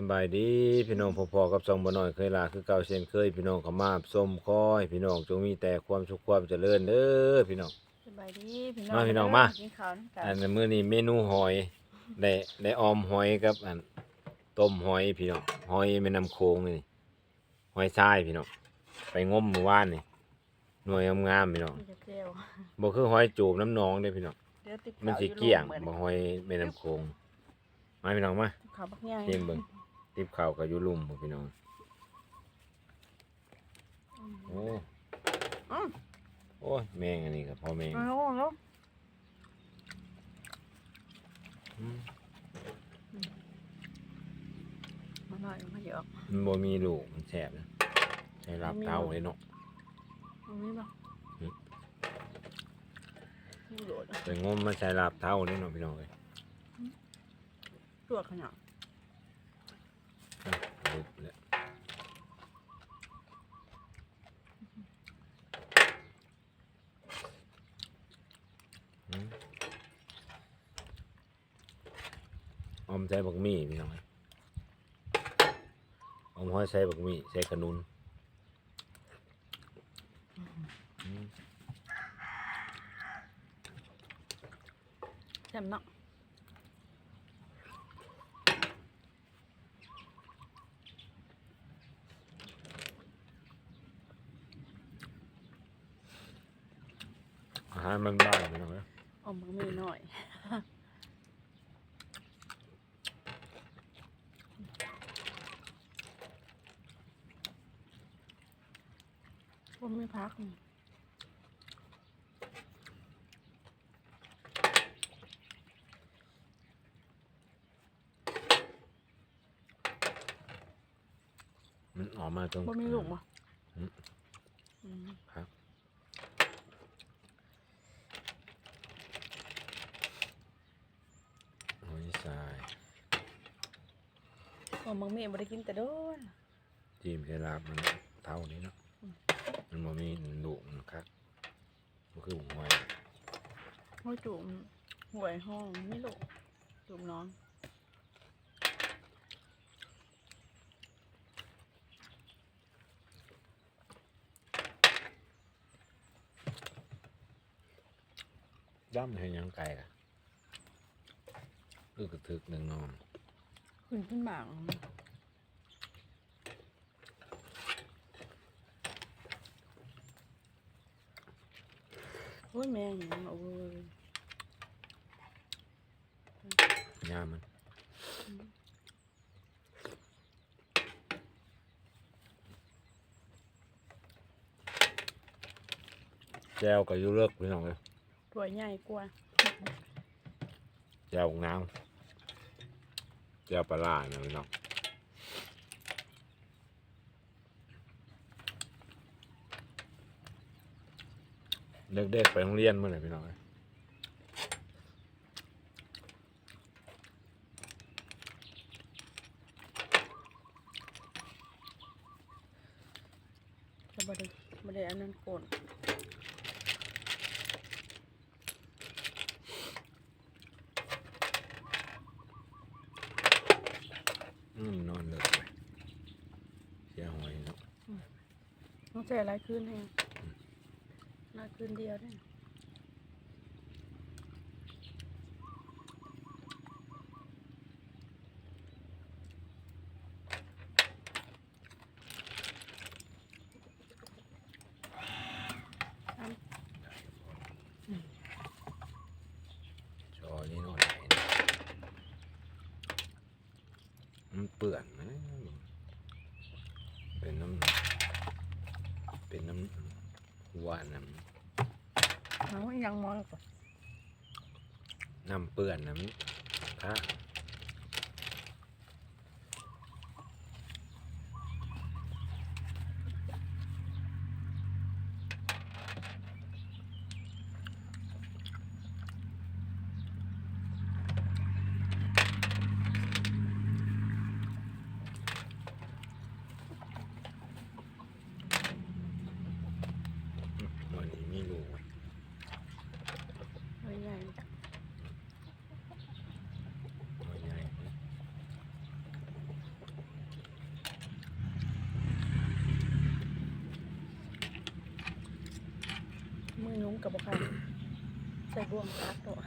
สำบายดีพี่น้องพอๆกับซองบ่น้อยเคยลาคือเก่าเช่นเคยพี่น้องเขามาส้มคอยพี่น้องจงมีแต่ความสุขความเจริญเด้อพี่น้องสบายดีพี่น้องมาพี่น้องมากินข้าวน้ำกัอันนมื้อนี้เมนูหอยได้ได้ออมหอยกับอันต้มหอยพี่น้องหอยแม่น้ำโขงนี่หอยทรายพี่น้องไปงมเมื่อวานนี่หน่วยงามๆพี่น้องมีแต่เจียวบ่คือหอยจูบน้ำหนองเด้อพี่น้องเดี๋ยวติดมันข้าวสิอเกลี้ยงโรงบ่เหมือนหอยแม่น้ำโขงมาพี่น้องมาข้าวบักใหญ่เทียมเบิ่ง ติบข้าวกับอยู่ลุ่มบ่พี่น้องโอ้อืมโอ้ยแมงอันนี้ก็พอแมงเอาแล้วอืมมาหน่อยมาเดี๋ยวมันบ่มีลูกมันแสบนะใช้รับเตาเลยเนาะเอามีบ่อืมมีโหลดไปงมมาใช้รับเตาเลยเนาะพี่น้องเอ้ยตัวขนาด อะลุกแล้วอมอมใช้บักมี่พี่น้องอมห้อยใช้บักมี่ใช้ขนุนแซ่บเนาะ อาหาร มันบ้านพี่น้องเอ้ยเอมบักมีหน่อยผมไม่พักมันออกมาตรงบ่มีลูกบ่อืมอืมครับ โอ้ยสาย เอ มบักมีบ่ได้กินแต่โดนจีมจะลาบมันเท่านี้เนาะมันบ่มีลูกมันครับมันคือหวยห้อยจุ่มหวยห้องไม่ลูกจุ่มน้องย่ำให้หยังไก่กะอึกกระทึกหนึ่งนอน ขึ้นขึ้นบางโอ้ยแม่งอย่างโอ้ยย่ามันแจวก็อยู่เลิกพี่น้องเลยตัวใหญ่กว่าแจวของน้ำ แจวปลาร้านะพี่น้องเด็กๆไปโรงเรียนเมื่อไหร่พี่น้องก็บ่ได้บ่ได้อันนั้นโกน อืมนอนเลิกไปเสียหอยเนาะ ต้องใส่หลายคืนให้หลายคืนเดียวได้อัน จอนี่นอนไหนนะมันเปื่อนนะเป็นน้ำเป็นน้ำหัวน้เอายังมองก่อนำน้ำเปื่อนน้ำถ้าวั มีลูกหนุ่มือนุ้งกับบุคคลใส่บ่วงรัดตัว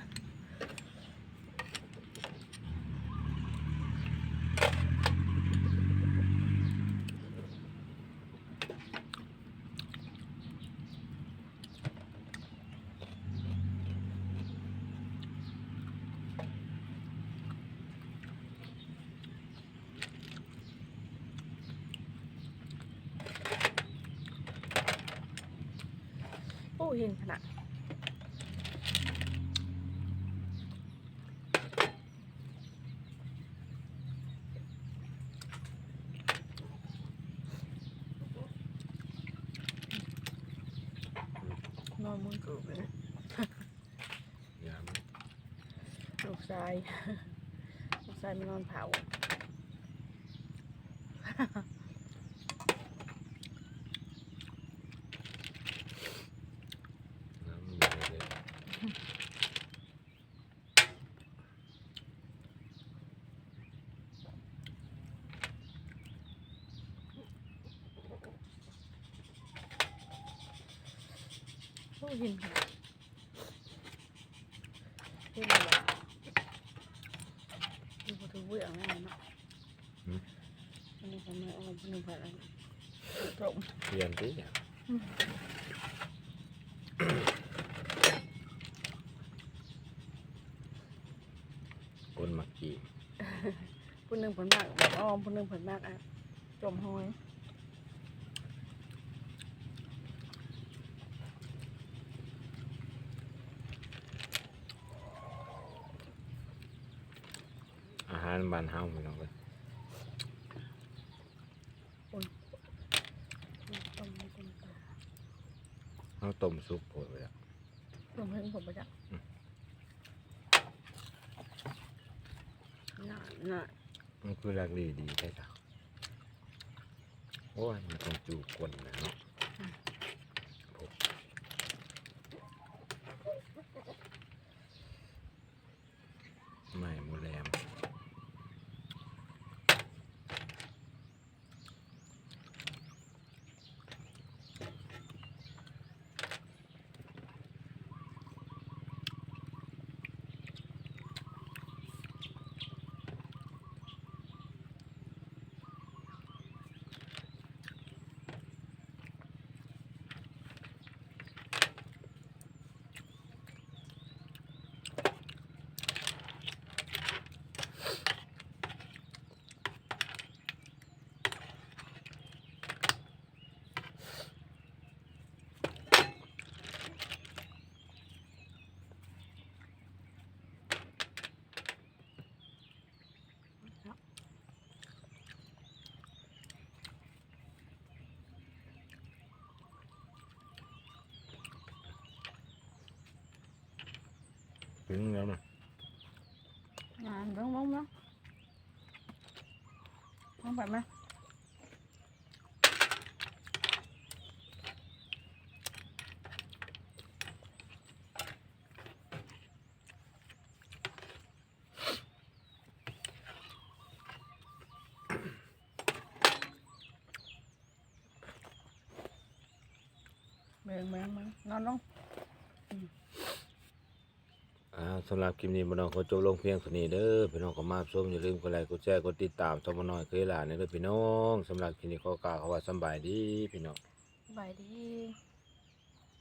เห็นขนาดนอนมุนกูไปนะยามลูกชายลูกชายมานอนเผา น้ำอยู่เลย โอ้ เห็นขนเห็นอะไรดูพอถือเบื่อแม่เนาะอันนี้ก็ไม่ออกอันนี้ก็อะไรตรงเปลี่ยนดิคนมักกีบผู้หนึ่งผลมากอ้อมผู้หนึ่งผลมากอะจมหอย อาหาร บ้านเฮาพี่น้องเอ้ยต้มต้มปลาเฮาต้มซุปโพดไว้แล้วต้มเพิ่งผมไปจ้ะอืมน่าน่ามันคือรักดีดีใช่จ้ะโอ้ยมันต้องจูบคนนะเนาะโอ้ไม่หมูแรม ถึงแล้วนะงานต้องบ้องบ้องบ้องไปไหมเมืองเมืองเมืองนอนลงอ่า สำหรับคลิปนี้บ่น้องขอจบลงเพียงเท่านี้เด้อพี่น้องก็มาชมอย่าลืมกดไลค์กดแชร์กดติดตามสมน้อยเคยหลานเด้อพี่น้องสำหรับคลิปนี้ขอกล่าวคำว่าสบายดีพี่น้องสบายดี